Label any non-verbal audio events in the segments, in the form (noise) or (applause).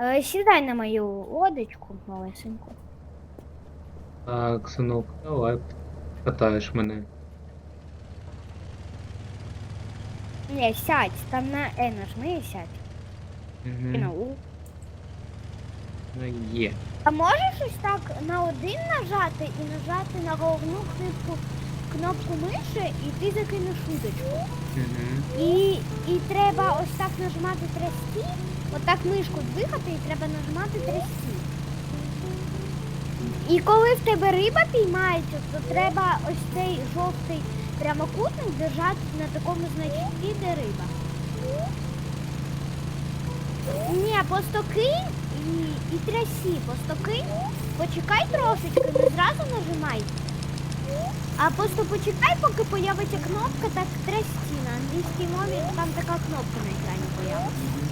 Е, Сідай на мою лодочку малесеньку. Так, синок, давай. Катаєш мене. Ні, сядь, там на Е нажми і сядь. І на Угу. У. Є. А можеш ось так на один нажати і нажати на головну кнопку, кнопку миші, і ти закинеш удочку. Угу. І, і треба ось так нажимати трясти, отак мишку двигати і треба нажимати трясти. І коли в тебе риба піймається, то треба ось цей жовтий прямокутник держати на такому значку, де риба. Ні, просто і, і трясі, просто кинь, почекай трошечки, не зразу нажимай. А просто почекай, поки появиться кнопка, так трясти. На англійській мові там така кнопка на екрані появиться.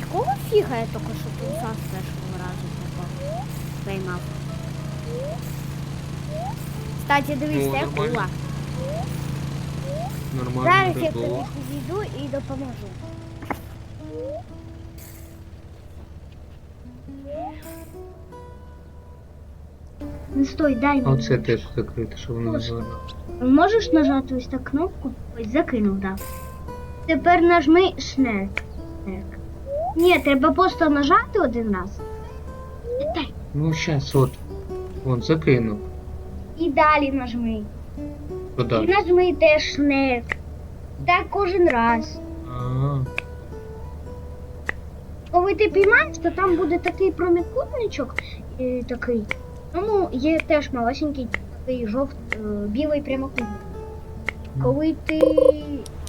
Якого фіга я тільки що тут з першого разу попав? Поймав. Кстати, дивись, Ну, це нормально. кула. Нормально Зараз я підійду і допоможу. Ну стой, дай мені. оце теж закрите, щоб воно не Ось. Можеш нажати ось так кнопку? Ось закинув, да. Тепер нажми шнек. Шнек. Ні, треба просто нажати один раз. Ну, щас, от. Вон, закинув. І далі нажми. І Подалі. нажми теж шнек. Так кожен раз. А, Коли ти піймаєш, то там буде такий промікутничок е, такий. Тому є теж малесенький такий жовт е, білий прямокутник. Коли ти,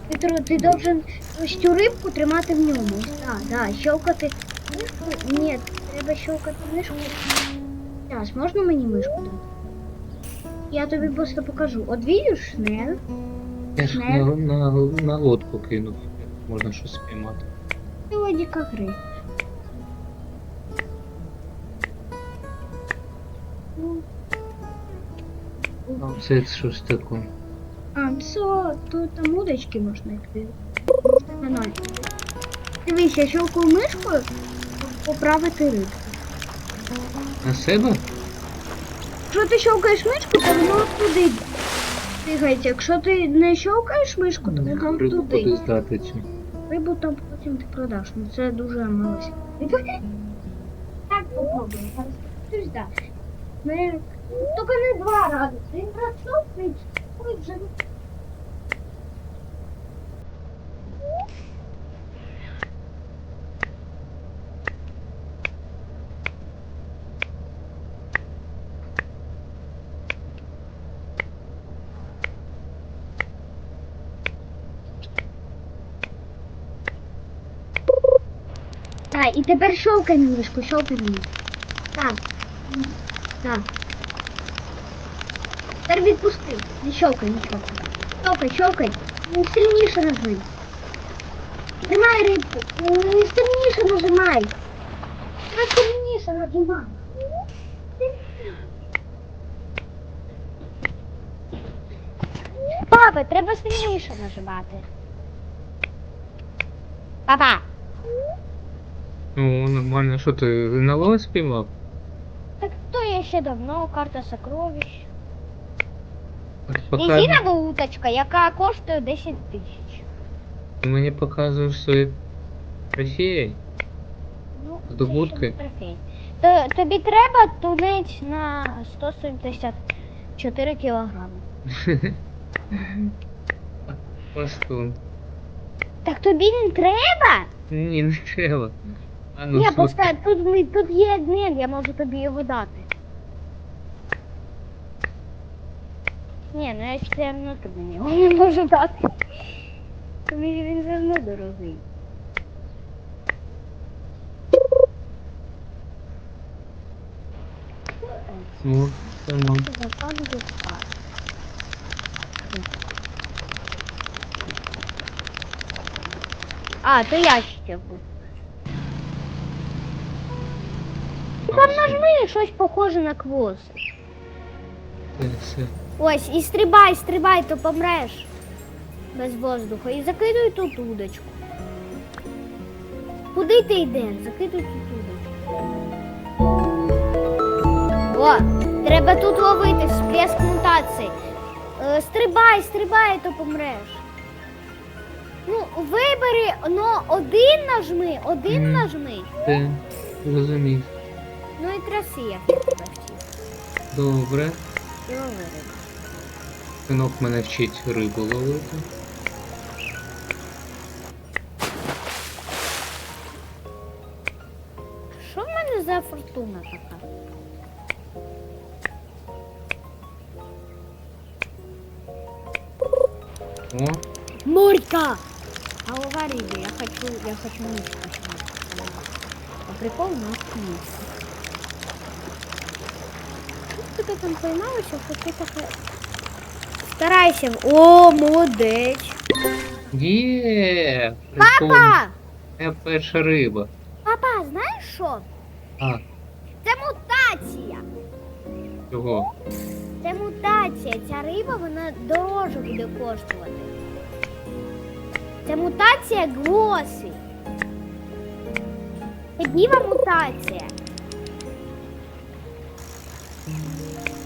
ти, ти должен ось цю рибку тримати в ньому. Так, да, щелкати мишку. Ні, треба щелкати мишку. Зараз, можна мені мишку дати? Я тобі просто покажу. От видиш, шнек. я ж на, на, на лодку кинув. Можна щось спіймати. Це логіка гри. Це щось таке. А, все, тут там удочки можна відкрити. Нормально. Дивись, я щелкаю мишкою, поправити рибку. На себе? Якщо ти щелкаєш мишку, то воно туди двигається. Якщо ти не щелкаєш мишку, то воно Рибу туди. куди здати цю. Рибу там потім ти продаш. Ну це дуже малося. Так попробуй. Дасть. Ми... Тільки не два рази. Один раз щелкаєш, ой, вже Так, і тепер мишку, щелкай на. Так. Так. Тепер відпусти. Не щелкай, не щелкай. Щелкай, щелкай. Сильніше нажми. Тримай рибку. Сильніше нажимай. Сильніше нажимай. Папа, треба сильніше нажимати. Папа! Ну, нормально. Що ти на ловець спіймав? Так то я ще давно, карта сокровищ. Покажи. Резинова уточка, яка коштує 10 тисяч. Ти мені показуєш свої трофеї. Ну, Здобутки? То, тобі треба тунець на 174 кілограми. (laughs) Просто. Так тобі не треба? Ні, не треба. А ну, Ні, слухай. просто тут, ми- тут є обмін, я можу тобі його дати. Ні, ну я все одно тобі не можу дати. Тобі ж він все одно дорогий. Ну, нормально. Закон спад. А, то я ще був. Там нажми щось похоже на квоз. Все, все. Ось, і стрибай, стрибай, то помреш. без воздуха і закидуй тут удочку. Куди ти йдеш? Закидуй тут удочку. О, треба тут ловити всплеск мутації. Е, стрибай, стрибай, то помреш. Ну, вибери, ну, один нажми, один Мгм. нажми. Ти зрозумів. Ну і траси, як я тебе вчив. Добре. І лови рибу. Синок мене вчить рибу ловити. Що в мене за фортуна така? О, Морька! Голова риби, я хочу, я хочу миску. А прикол у нас миска. Що ти там поймалася, що ти таке... Старайся. О, молодець. є! Папа! Моя перша риба. Папа, знаєш що? А, Це мутація. чого? Це мутація. Ця риба вона дороже буде коштувати. Це мутація глоси. Це діва мутація.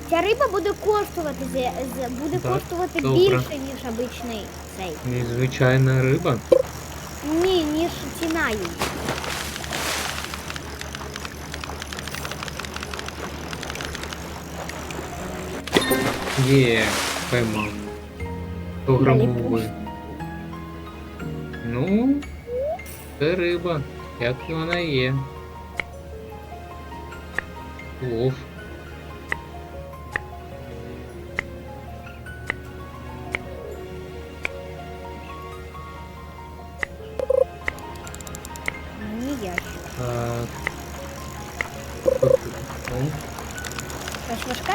Ця риба буде коштувати з- з- буде Так, коштувати добре. більше, ніж обичний цей. Незвичайна риба. Ні, ніж ціна її. Є, поймав. Пограмовий. Ну, це риба, як вона є. Лов. Ну, важке?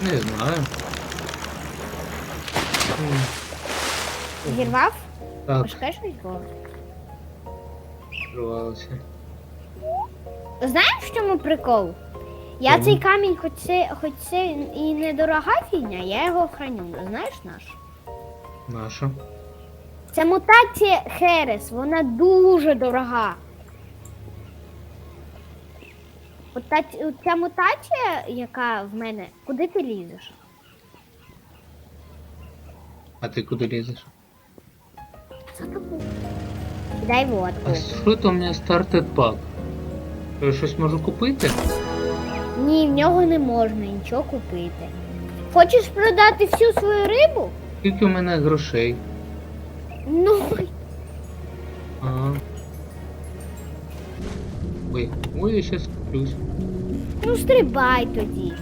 не знаю. М, Зірвав? Так, Важке щось було? відкривалося. Знаєш, в чому прикол? Я Чому? цей камінь, хоч це, хоч це і недорога фігня, я його храню. Знаєш наш? Наша. Це мутація Херес, вона дуже дорога. От та, ця мутація, яка в мене. Куди ти лізеш? А ти куди лізеш? Дай водку. А що то у мене стартед пак? Я щось можу купити? Ні, в нього не можна нічого купити. Хочеш продати всю свою рибу? Скільки у мене грошей? Ну, Ага. Ой, ой, я щас куплюсь. ну стрибай тоді.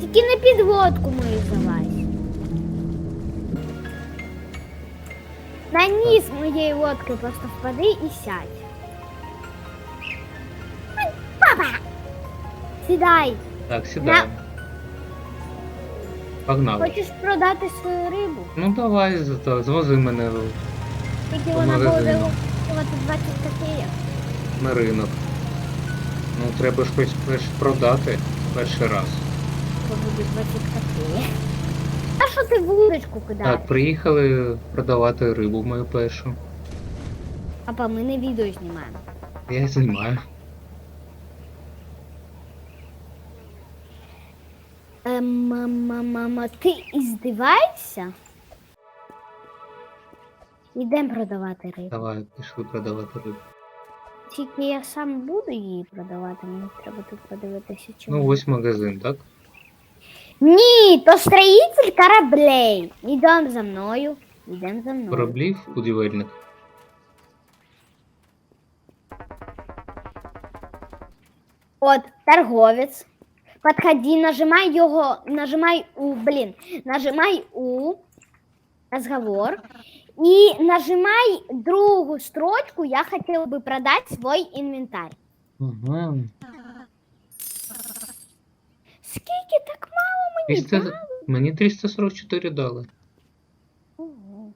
Тільки на підводку мою залазь. На ніс моєї лодки просто впади і сядь. Ай, Папа! Сідай. Так, сідаємо. Погнали. Хочеш продати свою рибу? Ну давай, зато- звози мене в- Тільки По вона буде магазину. коштувати 20 копійок. на ринок. Ну, треба ж щось перш продати перший раз. Бо 20 копійок. А що ти вудочку кидаєш? Так, приїхали продавати рибу мою першу. Папа, ми не відео знімаємо. Я знімаю. Ем, мама, мама, ти іздиваєшся? Ідемо продавати рибу. Давай, пішли продавати рибу. Тільки я сам буду її продавати, мені треба тут подивитися, чи Ну, ось магазин, так? Ні, то строїтель кораблей. Ідемо за мною. Ідемо за мною. Кораблів будівельник. От, торговець. Подходи, нажимай його, нажимай у, блін, нажимай у разговор. І нажимай другу строчку, я хотел бы продать свой инвентарь. Ага. Скільки так мало мені 300... дали? Мені 344 дали. Ого,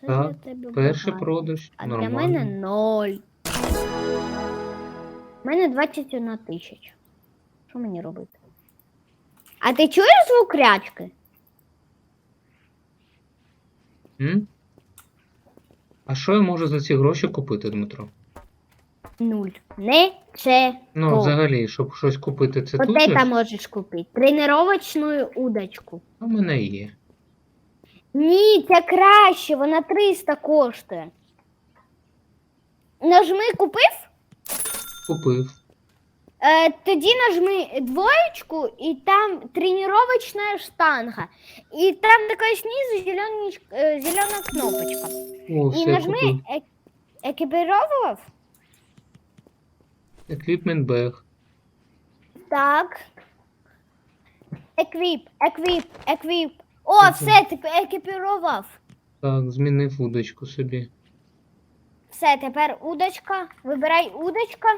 Це Так, тебе Перший багато. продаж. А для Нормально. мене ноль. У мене 21 тисяча. Що мені робити? А ти чуєш звук рячки? М? А що я можу за ці гроші купити, Дмитро? Нуль. Не це. Ну, взагалі, щоб щось купити, це От тут. же? там можеш купити. Тренировочну удочку. У мене є. Ні, це краще, вона 300 коштує. Нажми купив, Купив. Е, тоді нажми двоєчку, і там тренировочна штанга. І там така знизу зелені, е, зелена кнопочка. О, І все нажми купив. е- екіпірував. Equipment bag. Так. Еквіп, еквіп, еквіп. О, Ага. все, ти екіпірував. Так, змінив удочку собі. Все, тепер удочка. Вибирай удочка.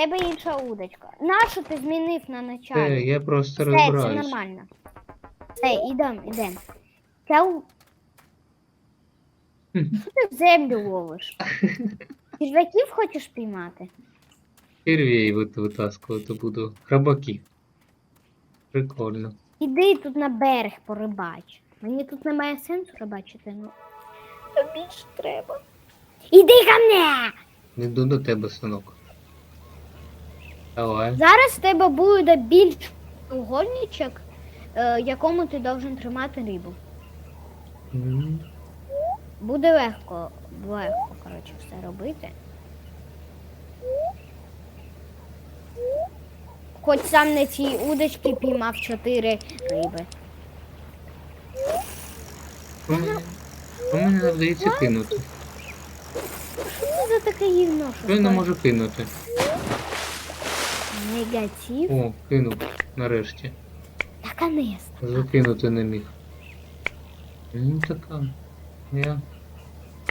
Тебе інша удочка. Нашу ти змінив на началі? я просто Все, це розбираюсь. нормально. Все, ідем, ідем. Це у... Хм. Що ти в землю ловиш? Черв'яків хочеш піймати? Червей вит- витаскувати буду. Храбаки. Прикольно. Іди тут на берег порибач. Мені тут немає сенсу рибачити, ну. Тобі ж треба. Іди ко мне! Іду до тебе, синок. Давай. Зараз в тебе буде більш угольничок, е, якому ти должен тримати рибу. М, Буде легко, легко, коротше, все робити. Хоч сам на цій удочці піймав чотири риби. У мене не вдається кинути. Що це за таке гівно? Що я не можу кинути? Негатив. О, кинув. Нарешті. Наконец-то. Закинути не міг. Ну така. Я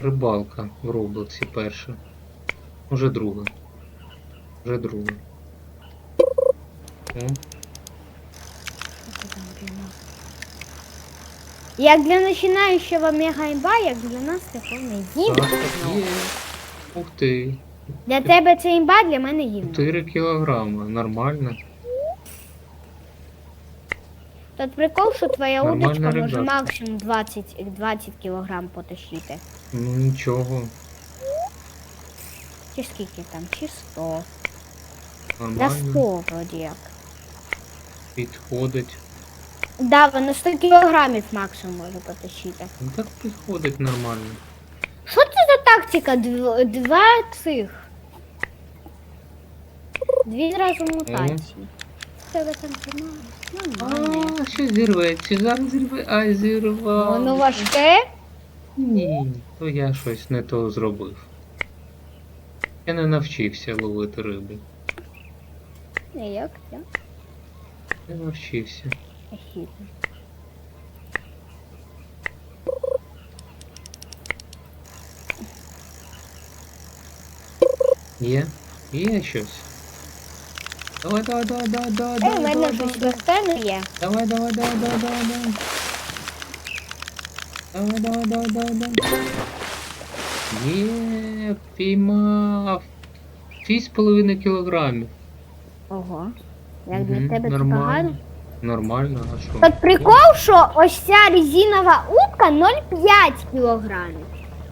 рибалка в Роблоксі перша. Уже друга. Вже друга. О, Як для починаючого мегаімба, як для нас це повний гімн. Ух ти. Для тебе це імба, для мене гімн. 4 кілограми. Нормально. Тут прикол, що твоя Нормальна удочка може рибалка. максимум 20, 20 кілограм потащити. Ну нічого. Чи скільки там? Чи 100? Да Нормально. 100 вроді як. Підходить. Да, воно 100 кілограмів максимум може потащити. Ну так підходить нормально. Що за тактика? Дв- Два цих. Дві зразу мутації. В Тебе там тримає. Нормально. А, що зірветься? Зараз зірве. Ай, зірвав. Воно важке. Ні, то я щось не то зробив. Я не навчився ловити рибу. Не як це? Не навчився. Ехідно. Є? Є щось. Давай, давай, давай, давай, давай, давай, в мене давай, щось давай, є. давай, давай, давай, давай, давай, давай. Давай, давай, давай, давай, давай. Є, піймав. 6,5 кілограмів. Ого. Як для Мгм, тебе це нормально. погано? Нормально, а що? Тут прикол, що ось ця резинова утка 0,5 кілограмів.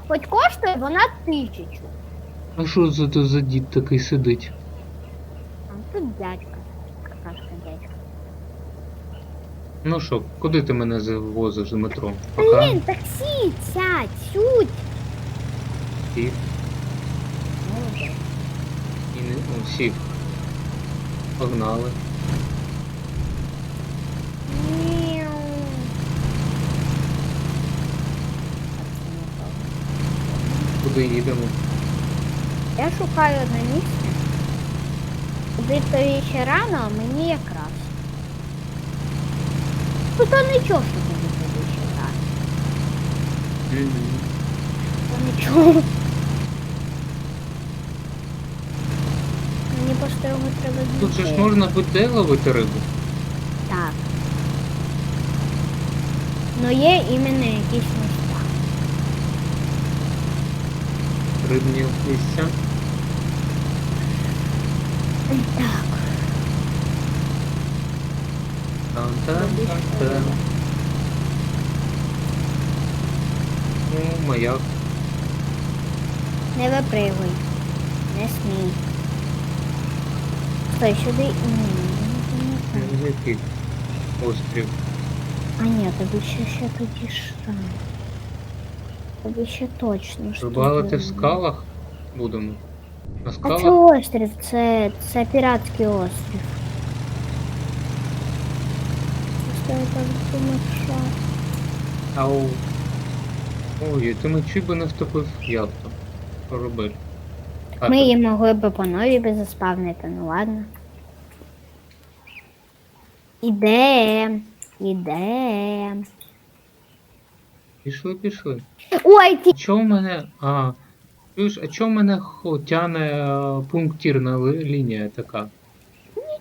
Хоч коштує вона тисячу. А що це то за дід такий сидить? А тут дядька. Какашка дядька. Ну що, куди ти мене завозиш з метро? Пока? Блін, таксі, сядь, сюдь. Сів. Молодець. І не ну. Погнали. Мяу. Куди їдемо? Я шукаю одне місце. Куди ще рано, а мені якраз. Ну то нічого, що тобі туди ще рано. То нічого. Мені просто його треба Тут же ж знайти. можна буде ловити рибу. Так. Ну є іменно якісь місця. Рибні місця. Так. Там, там, там, там. Ну, маяк. Не випригуй. Не смій. Стой, сюди. Ні. Ну, Який острів. А ні, тобі ще ще тоді ж там. Тобі ще точно ж. Рибалити в скалах будемо. А це острів, це, це піратський острів. Що я там думаю, що? Ау. Ой, ти мечі би не втопив як то. Корабель. А, Ми її могли б по новій би заспавнити, ну ладно. Ідем, ідем. Пішли, пішли. Ой, ти Чого в мене. А. Чуєш, а чого в мене хо- тяне е, пунктирна ли- лінія така?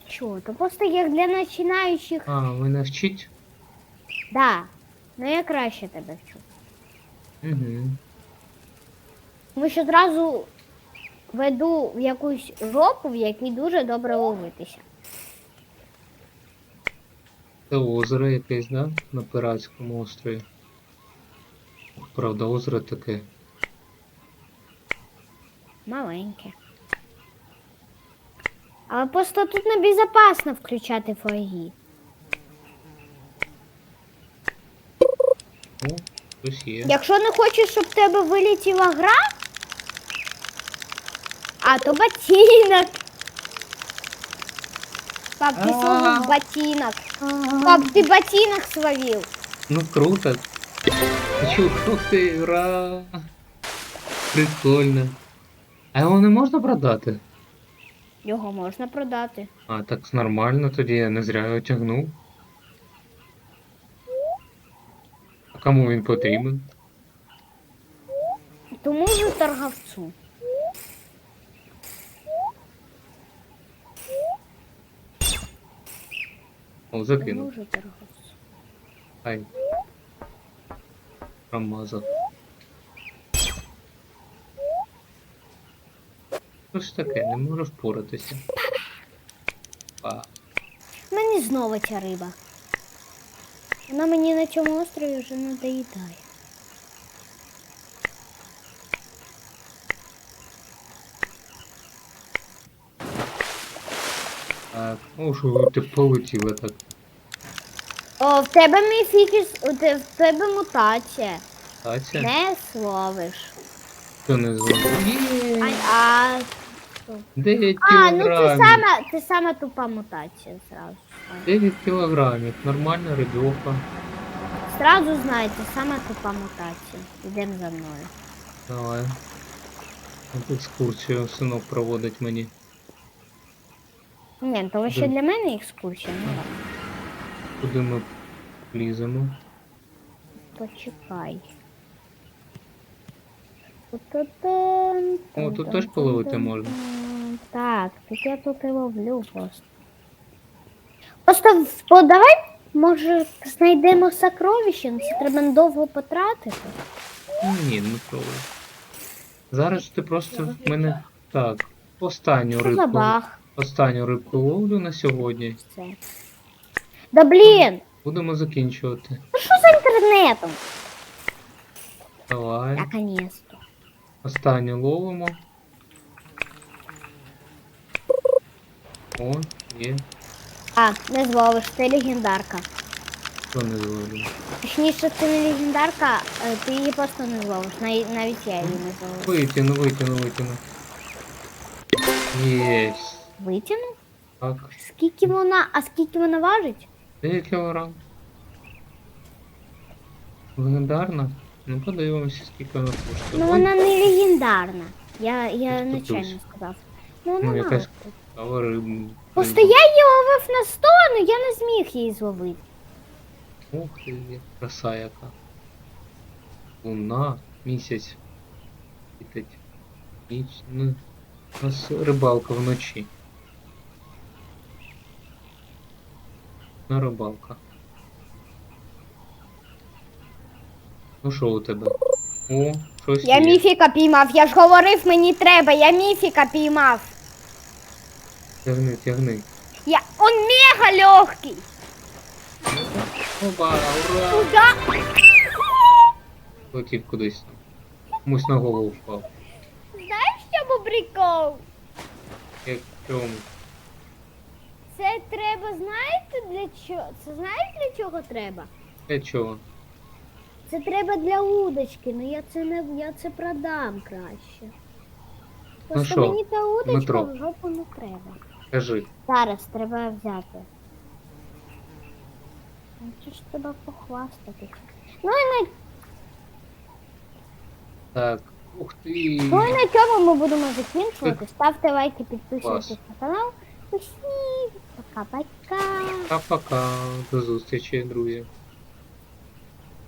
нічого, то просто як для починаючих. А, мене вчить? Да. Ну я краще тебе вчу. Угу. Тому що одразу веду в якусь жопу, в якій дуже добре ловитися. Це озеро якесь, да? На пиратському острові. Правда, озеро таке. Маленьке. Але просто тут небезпечно включати флаги. О, є. Якщо не хочеш, щоб в тебе вилетіла гра, а то ботинок. Пап, ти словив ботинок. Пап, ти ботинок словив. Ну круто. Хочу, ух ти, ура! Прикольно. А його не можна продати? Його можна продати. А, так нормально тоді, я не зря його тягнув. А кому він потрібен? Тому ж торговцю. О, Тому закинув. торговцю. Ай. Промазав. Що ж таке, не можу впоратися. А, Мені знову ця риба. Вона мені на цьому острові вже не доїдає. так. О, що ти полетіла так. О, в тебе міфікіс, у те- в тебе мутація. Таця? Не словиш. Що не зробив? А, Є! А, 9 а ну це кілограмів. саме, це саме тупа мутація зразу. 9 кілограмів. Нормальна рибьоха. Зразу знаєте, саме тупа мутація. Йдемо за мною. Давай. От екскурсію синок проводить мені. Ні, то ще Де? для мене екскурсія, ну ладно. Куди ми ліземо? Почекай. О, тут теж половити можна. Так, тут я тут і ловлю просто. Просто о, давай, може, знайдемо сокровище, ну це треба довго потратити. Ні, не пробуй. Зараз ти просто в мене. Так. Останню рибку. Останню рибку ловлю на сьогодні. Це. Да блін! Будемо закінчувати. Ну що за інтернетом? Давай. Наконец-то. Останню ловимо. О, є. А, не зловиш, це легендарка. Що не зловлю? Точніше, це не легендарка, е, ти її просто не зловиш. Нав- Навіть я її не зловив. Витягну, витягну, витягну. Єсть. Витягнув? Так. Скільки вона, а скільки вона важить? 9 кілограм. Легендарна? Ну подивимося, скільки вона коштує. Ну Ой, вона не легендарна. Я, я Ось тут нечайно ось. сказав. Ну вона Ну, мала якась- бути. цікава риб- Просто риба. я її ловив на 100, але я не зміг її зловити. Ух ти, краса яка. Луна, місяць. Світить. Ніч. Ну, у нас рибалка вночі. На рибалка. Ну що у тебе? О, щось Я є. міфіка піймав, я ж говорив, мені треба, я міфіка піймав. Тягни, тягни. Я. Он мега легкий. Опа, ура! Куда? Летів кудись. Комусь на голову впав. Знаєш, в чому прикол? Як в цьому. Це треба, знаєте для чого? Це знаєш для чого треба? Для чого? Це треба для удочки, ну я це не я це продам краще. Просто що, мені та удочка Дмитро? в жопу не треба. Кажи. Зараз треба взяти. Ну, Це ж треба похвастати. Ну і на, Так. Ух ти. ну і на цьому ми будемо закінчувати. Ставте лайки, підписуйтесь Клас. на канал. Усім пока-пока. Пока-пока. До зустрічі, друзі.